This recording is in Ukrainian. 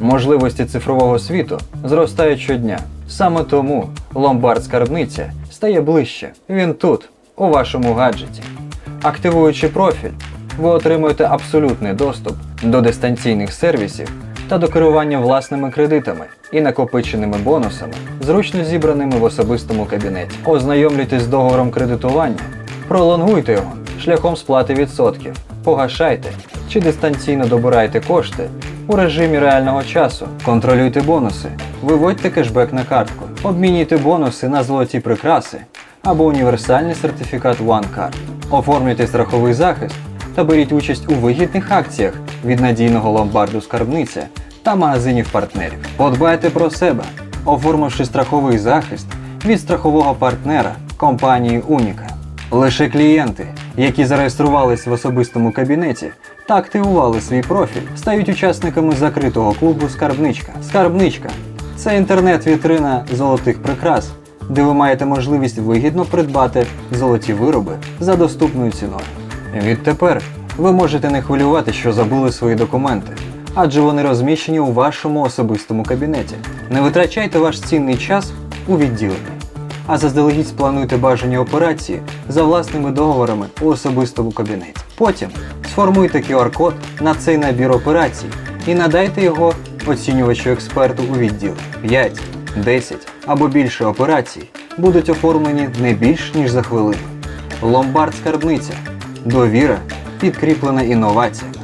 Можливості цифрового світу зростають щодня. Саме тому ломбард скарбниця стає ближче. Він тут, у вашому гаджеті. Активуючи профіль, ви отримуєте абсолютний доступ до дистанційних сервісів та до керування власними кредитами і накопиченими бонусами, зручно зібраними в особистому кабінеті. Ознайомлюйтесь з договором кредитування, пролонгуйте його шляхом сплати відсотків, погашайте чи дистанційно добирайте кошти у режимі реального часу, контролюйте бонуси, виводьте кешбек на картку, обмінюйте бонуси на золоті прикраси або універсальний сертифікат OneCard. Оформлюйте страховий захист та беріть участь у вигідних акціях від надійного ломбарду скарбниця та магазинів партнерів. Подбайте про себе, оформивши страховий захист від страхового партнера компанії Уніка. Лише клієнти, які зареєструвались в особистому кабінеті та активували свій профіль, стають учасниками закритого клубу Скарбничка. Скарбничка це інтернет-вітрина золотих прикрас, де ви маєте можливість вигідно придбати золоті вироби за доступною ціною. Відтепер ви можете не хвилювати, що забули свої документи, адже вони розміщені у вашому особистому кабінеті. Не витрачайте ваш цінний час у відділенні, а заздалегідь сплануйте бажані операції за власними договорами у особистому кабінеті. Потім сформуйте QR-код на цей набір операцій і надайте його оцінювачу експерту у відділ. 5, 10 або більше операцій будуть оформлені не більш ніж за хвилину. Ломбард скарбниця. Довіра підкріплена інноваціями.